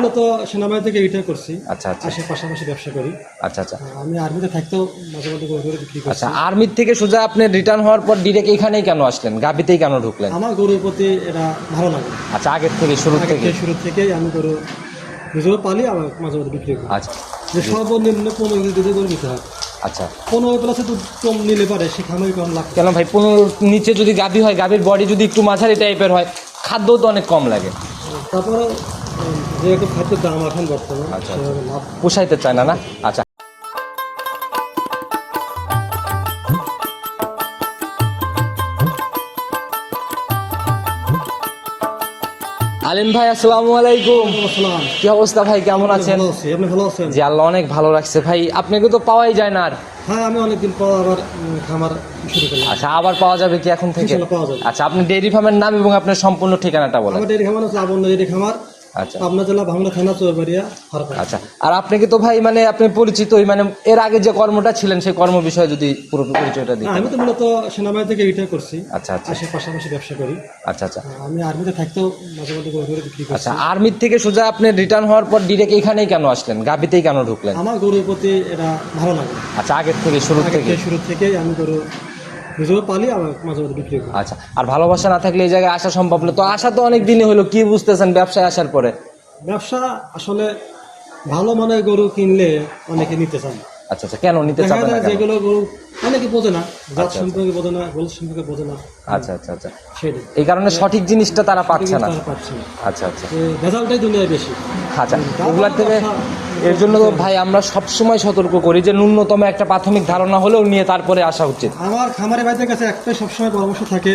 মূলত সেনাবাহিনী থেকে রিটায়ার করছি। আচ্ছা আচ্ছা। আসে পাশাপাশি ব্যবসা করি। আচ্ছা আচ্ছা। আমি আর্মিতে থাকতেও মাঝে মধ্যে গরু বিক্রি করছি। আচ্ছা আর্মির থেকে সোজা আপনি রিটার্ন হওয়ার পর ডিরেক্ট এখানেই কেন আসলেন? গাবিতেই কেন ঢুকলেন? আমার গরুর প্রতি এটা ভালো লাগে। আচ্ছা আগের থেকে শুরু থেকে? শুরু থেকেই আমি গরু নিজেও পালি আবার মাঝে মধ্যে বিক্রি করি। আচ্ছা। যে সর্বনিম্ন পনেরো কেজি দুধে গরু নিতে হয়। আচ্ছা। পনেরো প্লাসে দুধ কম নিলে পারে সে খামারি কম লাগবে। কেন ভাই পনেরো নিচে যদি গাভি হয় গাভির বডি যদি একটু মাঝারি টাইপের হয় খাদ্যও তো অনেক কম লাগে। তারপরে যেহেতু খাদ্যের দাম এখন বর্তমান আচ্ছা, পোষাইতে চায় না না? আচ্ছা। আলিম ভাই আসসালামু আলাইকুম। আসসালাম। কি অবস্থা ভাই কেমন আছেন? আপনি ভালো আছেন? জি আল্লাহ অনেক ভালো রাখছে। ভাই আপনাকে তো পাওয়াই যায় না আর। হ্যাঁ আমি অনেকদিন পর আবার খামার শুরু করলাম। আচ্ছা আবার পাওয়া যাবে কি এখন থেকে? পাওয়া যাবে। আচ্ছা আপনি ডেইরি ফার্মের নাম এবং আপনার সম্পূর্ণ ঠিকানাটা বলেন। আমার খামার ডেরি খামার আচ্ছা। পাবনা জেলা থানা আচ্ছা। আর আপনাকে তো ভাই মানে আপনি পরিচিতই মানে এর আগে যে কর্মটা ছিলেন সেই কর্ম বিষয়ে যদি পুরো পরিচয়টা দিই আমি তো মূলত সেনাবাহিনী থেকে রিটায়ার করছি। আচ্ছা আচ্ছা। আসে পাশাপাশি ব্যবসা করি। আচ্ছা আচ্ছা। আমি আর্মিতে থাকতেও মাঝে মধ্যে গরু বিক্রি করছি। আচ্ছা আর্মির থেকে সোজা আপনি রিটার্ন হওয়ার পর ডিরেক্ট এখানেই কেন আসলেন? গাবিতেই কেন ঢুকলেন? আমার গরুর প্রতি এটা ভালো লাগে আচ্ছা আগের থেকে শুরু থেকে। শুরু থেকেই আমি গরু নিজেও পালি আবার মাঝে মাঝে বিক্রি করি। আচ্ছা আর ভালোবাসা না থাকলে এই জায়গায় আসা সম্ভব না। তো আসা তো অনেক দিনই হলো কি বুঝতেছেন ব্যবসায় আসার পরে? ব্যবসা আসলে ভালো মানের গরু কিনলে অনেকে নিতে চান। আচ্ছা আচ্ছা কেন নিতে চাবেন না যেগুলো গরু অনেকে বোঝে না জাত আচ্ছা। সম্পর্কে বোঝে না গোল সম্পর্কে বোঝে না। আচ্ছা আচ্ছা আচ্ছা। এই কারণে সঠিক জিনিসটা তারা পাচ্ছে না। আচ্ছা আচ্ছা। ভেজালটাই দুনিয়ায় বেশি। আচ্ছা ওগুলার থেকে এর জন্য তো ভাই আমরা সবসময় সতর্ক করি যে ন্যূনতম একটা প্রাথমিক ধারণা হলেও নিয়ে তারপরে আসা উচিত। আমার খামারে ভাইদের কাছে একটাই সবসময় পরামর্শ থাকে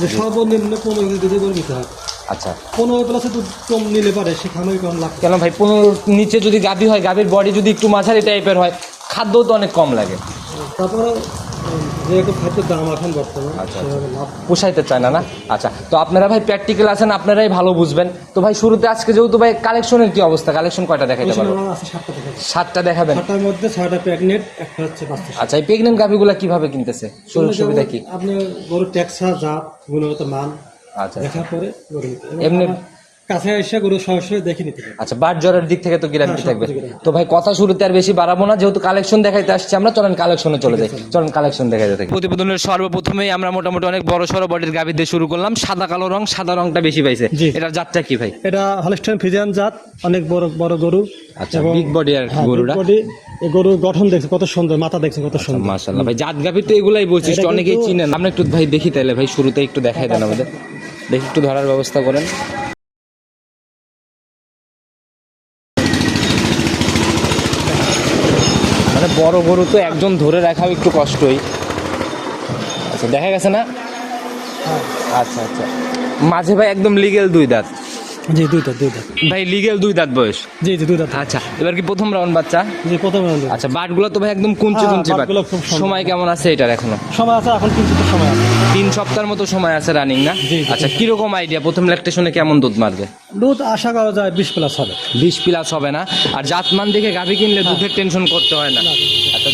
যে সর্বনিম্ন পনেরো কেজি দুধে গরু নিতে হয়। আচ্ছা। পনেরো প্লাসে দুধ কম নিলে পারে সে খামারি কম লাগবে কেন ভাই পনেরো নিচে যদি গাভি হয় গাভির বডি যদি একটু মাঝারি টাইপের হয় খাদ্যও তো অনেক কম লাগে। তারপরে আচ্ছা, লাভ পোষাইতে চায় না না? আচ্ছা তো আপনারা ভাই প্র্যাকটিক্যাল আছেন আপনারাই ভালো বুঝবেন। তো ভাই শুরুতে আজকে যেহেতু ভাই কালেকশনের কি অবস্থা? কালেকশন কয়টা দেখাইতে এখানে পারব? সাতটা দেখাবেন? ছটার মধ্যে ছয়টা প্রেগনেন্ট একটা হচ্ছে আচ্ছা এই প্রেগনেন্ট গাভিগুলা কীভাবে কিনতেছে? সুযোগ সুবিধা কি? আপনি গরুর ট্যাক্সা জাত গুণগত মান আচ্ছা দেখার পরে। এমনি- কাছে এসে গরু সরাসরি দেখে নিতে আচ্ছা বাট জ্বরের দিক থেকে তো গ্যারান্টি হ্যাঁ, থাকবে। তো ভাই কথা শুরুতে আর বেশি বাড়াবো না যেহেতু কালেকশন দেখাইতে আসছি আমরা চলেন কালেকশনে চলে যাই। চলেন কালেকশন দেখাইতে থাকি। প্রতিবেদনের সর্বপ্রথমেই আমরা মোটামুটি অনেক বড় সড়ো বডির গাভি দিয়ে শুরু করলাম সাদা কালো রং সাদা রংটা বেশি পাইছে। এটার জাতটা কি ভাই? এটা হলস্টাইন ফিজিয়ান জাত অনেক বড় বড় গরু। আচ্ছা বিগ বডি আর কি গরুটা? এই গরুর গঠন দেখছে কত সুন্দর মাথা দেখছে কত সুন্দর। মাশাআল্লাহ। ভাই জাত গাভি তো এগুলাই বৈশিষ্ট্য অনেকেই চিনেন আমরা একটু ভাই দেখি তাহলে ভাই শুরুতে একটু দেখাই দেন আমাদের। দেখি একটু ধরার ব্যবস্থা করেন। বড় গরু তো একজন ধরে রাখাও একটু কষ্টই। আচ্ছা দেখা গেছে না? হ্যাঁ। আচ্ছা আচ্ছা। মাঝে ভাই একদম লিগেল দুই দাঁত। জি দুইটা দুইটা। ভাই লিগেল দুই দাঁত বয়স। জি জি দুইটা আচ্ছা এবার কি প্রথম রাউন্ড বাচ্চা? জি প্রথম এ। আচ্ছা বাটগুলো তো ভাই একদম কুঞ্চি হ্যাঁ, কুঞ্চি বাট। সময় কেমন আছে এটার এখনও? সময় আছে এখন কিন্তু সময় আছে। তিন সপ্তাহের মতো সময় আছে রানিং না। আচ্ছা কীরকম আইডিয়া প্রথম ল্যাকটেশনে কেমন দুধ মারবে? দুধ আশা করা যায় বিশ প্লাস হবে। বিশ প্লাস হবে না। আর জাতমান দেখে গাভি কিনলে দুধের টেনশন করতে হয় না।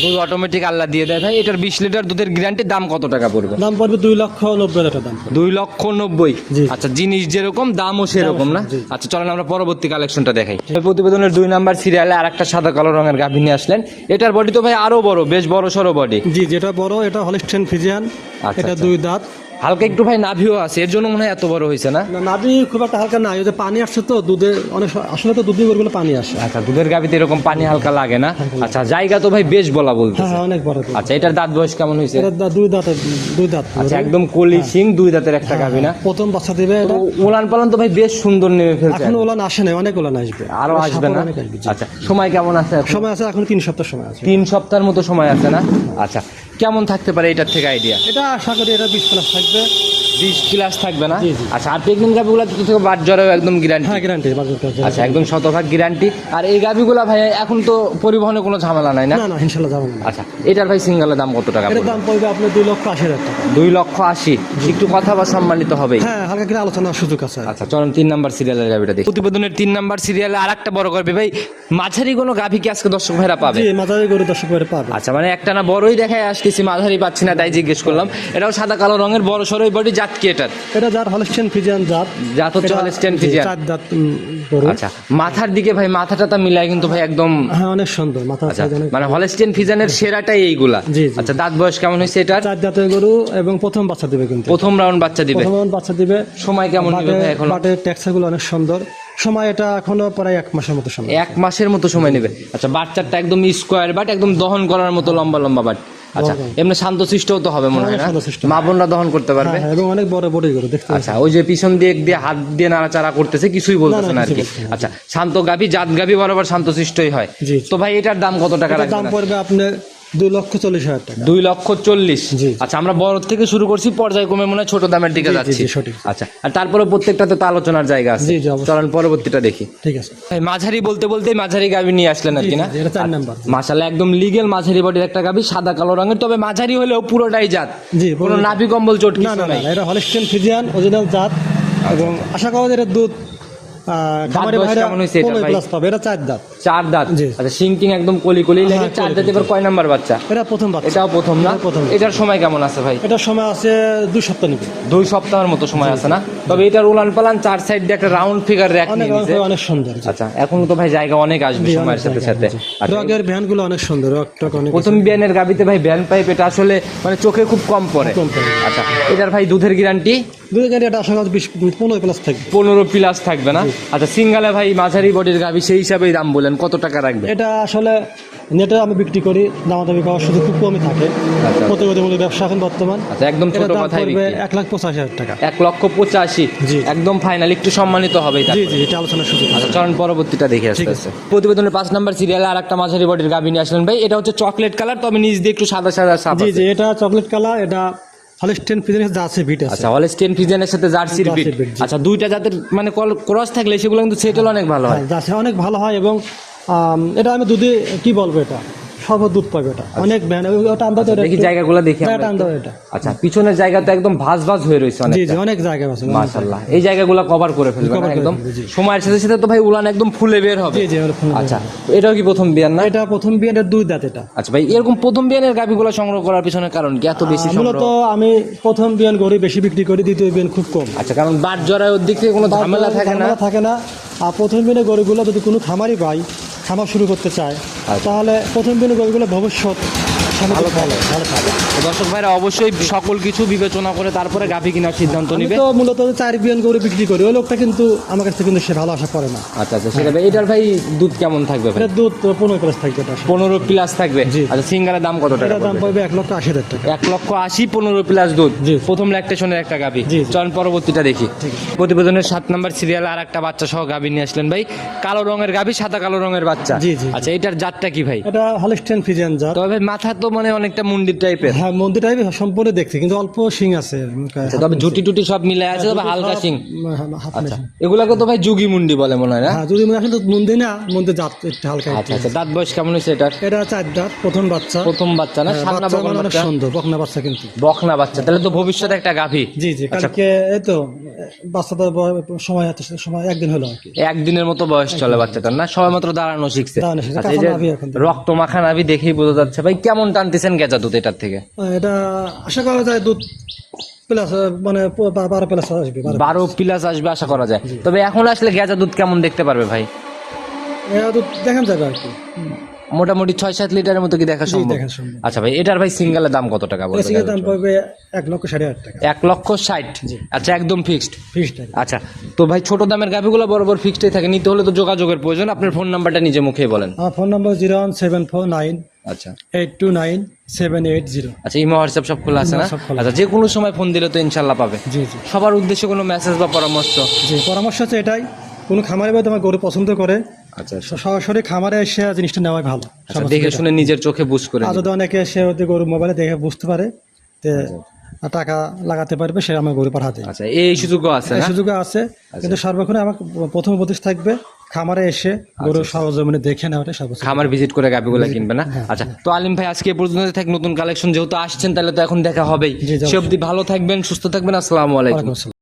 দুধ অটোমেটিক আল্লাহ দিয়ে দেয় ভাই। এটার বিশ লিটার দুধের গ্যারান্টির দাম কত টাকা পড়বে? দাম পড়বে দুই লক্ষ নব্বই টাকা দাম। দুই লক্ষ নব্বই? আচ্ছা জিনিস যেরকম দামও সেরকম না। আচ্ছা চলেন আমরা পরবর্তী কালেকশনটা দেখাই। প্রতিবেদনের দুই নাম্বার সিরিয়ালে আর একটা সাদা কালো রঙের গাভী নিয়ে আসলেন। এটার বডি তো ভাই আরও বড় বেশ বড় সড়ো বডি জি যেটা বড় এটা হলিস্টেন ফিজিয়ান আচ্ছা, এটা আচ্ছা। দুই দাঁত। হালকা একটু ভাই নাভিও আছে এর জন্য মনে হয় এত বড় হয়েছে না? নাভি খুব একটা হালকা নাই যে পানি আসছে তো দুধে অনেক আসলে তো দুধি গরুগুলো পানি আসে। আচ্ছা দুধের গাভিতে এরকম পানি হালকা লাগে না? আচ্ছা জায়গা তো ভাই বেশ বলা বলতে হ্যাঁ হ্যাঁ অনেক বড় আচ্ছা এটার দাঁত বয়স কেমন হয়েছে? দুই দাঁতের দুই দাঁত। আচ্ছা একদম কলি সিং দুই দাঁতের একটা গাভি না? প্রথম বাচ্চা দিবে এটা। উলান পালন তো ভাই বেশ সুন্দর নেমে ফেলছে। এখন ওলান আসে না অনেক ওলান আসবে। আরও আসবে না। আচ্ছা সময় কেমন আছে সময় আছে এখন তিন সপ্তাহ সময় আছে। তিন সপ্তাহের মতো সময় আছে না? আচ্ছা কেমন থাকতে পারে এটার থেকে আইডিয়া এটা আশা করি এটা বিশ্বাস থাকবে। থাকবে না। আচ্ছা আর প্রেগনেন্ট গাভিগুলো তো থেকে বাদ জ্বরেও একদম গ্যারান্টি হ্যাঁ গ্যারান্টি আচ্ছা একদম শতভাগ গ্যারান্টি আর এই গাভিগুলা ভাই এখন তো পরিবহনে কোনো ঝামেলা নাই না? না না ইনশাল্লাহ যাব আচ্ছা এটার ভাই সিঙ্গেলের দাম কত টাকা এটার দাম পড়বে আপনার দুই লক্ষ আশি হাজার টাকা। দুই লক্ষ আশি। একটু কথা বা সম্মানিত হবেই। হ্যাঁ হালকা করে আলোচনার সুযোগ আছে। আচ্ছা চলেন তিন নাম্বার সিরিয়ালের গাভিটা দেখি। প্রতিবেদনের তিন নাম্বার সিরিয়ালে আর একটা বড় করবে ভাই মাঝারি কোনো গাভি কি আজকে দর্শক ভাইরা পাবে? জি মাঝারি গরু দর্শক করে পাবে। আচ্ছা মানে একটা না বড়ই দেখায় আসতেছি মাঝারি পাচ্ছি না তাই জিজ্ঞেস করলাম। এটাও সাদা কালো রঙের বড় সরই বডি জাত কি এটা? যার হলস্টেন জাত। জাত হচ্ছে হলস্টেন জি, ফিজিয়ান। চার দাঁত উম, গরু আচ্ছা মাথার দিকে ভাই মাথাটা তা মিলায় কিন্তু ভাই একদম হ্যাঁ অনেক সুন্দর মাথা আচ্ছা মানে হলস্টেন সেরাটাই এইগুলা। আচ্ছা দাঁত বয়স কেমন হয়েছে এটার? চার দাঁতের গরু এবং প্রথম বাচ্চা দিবে কিন্তু। প্রথম রাউন্ড বাচ্চা দিবে। প্রথম বাচ্চা দিবে। সময় কেমন নেবে ভাই এখনও? বাটের টেক্সচারগুলো অনেক সুন্দর। সময় এটা এখনও প্রায় এক মাসের মতো সময় এক মাসের মতো সময় নেবে। আচ্ছা বাচ্চাটা একদম স্কোয়ার বাট একদম দহন করার মতো লম্বা লম্বা বাট আচ্ছা এমনি শান্তশিষ্টও তো হবে মনে হয় না। মা বোনরা দহন করতে পারবে? হ্যাঁ, এবং অনেক বড় বড় করে দেখতে আচ্ছা ওই যে পিছন দিয়ে দিয়ে হাত দিয়ে নাড়াচাড়া করতেছে কিছুই বলতেছে না আর কি। আচ্ছা শান্ত গাভী জাত গাভী বরাবর শান্তশিষ্টই হয়। তো ভাই এটার দাম কত টাকা এটার দাম পড়বে আপনার দুই লক্ষ চল্লিশ হাজার টাকা। দুই লক্ষ চল্লিশ। জি। আচ্ছা আমরা বড় থেকে শুরু করছি পর্যায়ক্রমে মনে হয় ছোট দামের দিকে যাচ্ছি। সঠিক। আচ্ছা আর তারপরে প্রত্যেকটাতে তো আলোচনার জায়গা আছে। জি, চলেন পরবর্তীটা দেখি। ঠিক আছে। মাঝারি বলতে বলতে মাঝারি গাভী নিয়ে আসলেন আর কি না? এটা চার নাম্বার। মাশাল্লাহ একদম লিগেল মাঝারি বডির একটা গাভী সাদা কালো রঙের তবে মাঝারি হলেও পুরোটাই জাত। জি, কোনো। নাভি কম্বল চোট না না এটা হলিস্টেন ফিজিয়ান অরিজিনাল জাত এবং আশা করা যায় এর দুধ। খামারি পনেরো ভাই? প্লাস পাবে এটা চার দাঁত। চার দাঁত। আচ্ছা সিঙ্কিং একদম কলি কলি লেগে হ্যাঁ, চার দাঁত এবার কয় নাম্বার বাচ্চা? এটা প্রথম বাচ্চা। এটাও প্রথম না? প্রথম। এটার সময় কেমন আছে ভাই? এটার সময় আছে দুই সপ্তাহ নিবে। দুই সপ্তাহের মতো সময় আছে না? তবে এটার উলান পালান চার সাইড দিয়ে একটা রাউন্ড ফিগার র্যাক অনেক অনেক সুন্দর আচ্ছা এখন তো ভাই জায়গা অনেক আসবে সময়ের সাথে সাথে। আচ্ছা, রগের ভ্যানগুলো অনেক সুন্দর অনেক প্রথম বিয়ানের গাবিতে ভাই ব্যান পাইপ এটা আসলে মানে চোখে খুব কম পড়ে। আচ্ছা এটার ভাই দুধের গ্যারান্টি দুই গাড়ি এটা আশা করা বিশ পনেরো প্লাস থাকবে। পনেরো প্লাস থাকবে না? আচ্ছা সিঙ্গালে ভাই মাঝারি বডির গাবি সেই হিসাবেই দাম বলেন কত টাকা রাখবে? এটা আসলে নেটে আমি বিক্রি করি দামাদামি করার সুযোগ খুব কমই থাকে। আচ্ছা। প্রতিযোগিতামূলক ব্যবসা এখন বর্তমান। আচ্ছা একদম ছোট কথাই এক লাখ পঁচাশি হাজার টাকা। এক লক্ষ পঁচাশি? জি। একদম ফাইনাল একটু সম্মানিত হবেই জি জি এটা আলোচনার সুযোগ আচ্ছা চরণ পরবর্তীটা দেখে আসতে প্রতিবেদনের পাঁচ নাম্বার সিরিয়ালে আর একটা মাঝারি বডির গাবি নিয়ে আসলেন ভাই। এটা হচ্ছে চকলেট কালার তবে নিচ দিয়ে একটু সাদা সাদা জি জি এটা চকলেট কালার এটা হলিস্টেন আছে। আচ্ছা হলস্টেন সাথে জার্সির বিট। আচ্ছা দুইটা জাতের মানে ক্রস থাকলে সেগুলো কিন্তু সেটেল অনেক ভালো হয়। হ্যাঁ, অনেক ভালো হয় এবং এটা আমি দুদি কি বলব এটা? সর্ব দুধ পাবে এটা। অনেক ওটা আচ্ছা, দেখি জায়গাগুলো দেখি আমরা। এটা আচ্ছা পিছনের জায়গা তো একদম ভাঁজ ভাঁজ হয়ে রয়েছে অনেক জি জি অনেক জায়গা আছে অনেক মাশাল্লাহ এই জায়গাগুলো কভার করে ফেলবে একদম? সময়ের সাথে সাথে তো ভাই উলান একদম ফুলে বের হবে। জি জি আচ্ছা এটাও কি প্রথম বিয়ান না? এটা প্রথম বিয়ের দুই দাঁত এটা। আচ্ছা ভাই এরকম প্রথম বিয়ানের গাভিগুলো সংগ্রহ করার পিছনে কারণ কি? এত বেশি মূলত আমি প্রথম বিয়ান গড়ি বেশি বিক্রি করি দ্বিতীয় বিয়ান খুব কম। আচ্ছা কারণ বাট জরায় ওর দিক থেকে কোনো ঝামেলা থাকে না? থাকে না। আর প্রথম বিয়ানের গরুগুলো যদি কোনো খামারি পাই খামার শুরু করতে চায়। তাহলে প্রথম দিনে গরুগুলো ভবিষ্যৎ ভালো ভালো ভালো থাকে দর্শক ভাইরা অবশ্যই সকল কিছু বিবেচনা করে তারপরে গাভি কেনার সিদ্ধান্ত নিবে। তো মূলত চার বিয়ান গরু বিক্রি করি ওই লোকটা কিন্তু আমার কাছ কিন্তু সে ভালো আশা করে না। আচ্ছা আচ্ছা সেটা এটার ভাই দুধ কেমন থাকবে ভাই? দুধ পনেরো প্লাস থাকবে পনেরো প্লাস থাকবে? আচ্ছা সিঙ্গারের দাম কত টাকা দাম? পড়বে? এক লক্ষ আশি হাজার টাকা। এক লক্ষ আশি পনেরো প্লাস দুধ। প্রথম ল্যাকটেশনের একটা গাভি। চল পরবর্তীটা দেখি। প্রতিবেদনের সাত নাম্বার সিরিয়াল আর একটা বাচ্চা সহ গাভি নিয়ে আসলেন ভাই। কালো রঙের গাভি সাদা কালো রঙের বাচ্চা। আচ্ছা এটার জাতটা কি ভাই? এটা হলিস্টেন ফিজিয়ান জাত। তবে ভাই মাথা তো মানে অনেকটা মন্দির টাইপের হ্যাঁ মন্দিরটাই সম্পূর্ণ দেখতে কিন্তু অল্প শিং আছে। আচ্ছা, তবে ঝুটি টুটি সব মিলে আছে তবে হালকা সিং আচ্ছা এগুলাকে তো ভাই যুগি মুন্ডি বলে মনে হয় না? হ্যাঁ যদি মনে আসলে মন্দির না মন্দির জাত একটু হালকা। আচ্ছা আচ্ছা দাঁত বয়স কেমন হয়েছে এটার? এটা চার দাঁত প্রথম বাচ্চা। প্রথম বাচ্চা না? হ্যাঁ, সামনা বকন মানে বাচ্চা? সুন্দর বকনা বাচ্চা কিন্তু। বকনা বাচ্চা তাহলে তো ভবিষ্যতে একটা গাভী। জি জি আচ্ছা। কালকে এই তো বাচ্চাটার সময় আছে সময় একদিন হলো আর কি। একদিনের মতো বয়স চলে বাচ্চাটার না? সবাই মাত্র দাঁড়ানো শিখছে। রক্ত মাখা নাভি দেখেই বোঝা যাচ্ছে। ভাই কেমন টানতেছেন গেজা দুধ এটার থেকে? এটা আশা করা যায় দুধ প্লাস মানে বারো প্লাস আসবে বারো প্লাস আসবে আশা করা যায়। তবে এখন আসলে গেজা দুধ কেমন দেখতে পারবে ভাই? দুধ দেখান যাবে আর কি। মোটামুটি ছয় সাত লিটারের মতো কি দেখা সম্ভব? আচ্ছা ভাই এটার ভাই সিঙ্গেলের দাম কত টাকা বলবে দাম পড়বে এক লক্ষ টাকা। এক লক্ষ ষাট? আচ্ছা একদম ফিক্সড ফিক্স টাকা আচ্ছা তো ভাই ছোট দামের গাভিগুলো বরাবর ফিক্সডই থাকে নিতে হলে তো যোগাযোগের প্রয়োজন। আপনার ফোন নাম্বারটা নিজে মুখেই বলেন। আমার phone number zero one seven four nine আচ্ছা। Eight two nine seven eight zero আচ্ছা ইমো হোয়াটসঅ্যাপ সব খোলা আছে না? সব খোলা। আচ্ছা যে কোনো সময় ফোন দিলে তো ইনশাল্লাহ পাবে। জি জি। সবার উদ্দেশ্যে কোনো মেসেজ বা পরামর্শ? জি পরামর্শ হচ্ছে এটাই কোনো খামারে বাদে আমার গরু পছন্দ করে আচ্ছা স- সরাসরি খামারে এসে জিনিসটা নেওয়াই ভালো। আচ্ছা দেখে শুনে নিজের চোখে বুঝ করে আর যদি অনেকে সে ওদের গরু মোবাইলে দেখে বুঝতে পারে তে টাকা লাগাতে পারবে সে আমার গরু পাঠাতে। আচ্ছা এই সুযোগও আছে না? সুযোগ আছে কিন্তু সর্বক্ষণে আমার প্রথম উপদেশ থাকবে খামারে এসে গরু সরজমিনে দেখে নেওয়াটা সর্বোচ্চ খামার ভিজিট করে গাবিগুলা কিনবে না? আচ্ছা তো আলিম ভাই আজকে পর্যন্ত থাক নতুন কালেকশন যেহেতু আসছেন তাহলে তো এখন দেখা হবেই। সে অবধি ভালো থাকবেন সুস্থ থাকবেন আসসালামু আলাইকুম।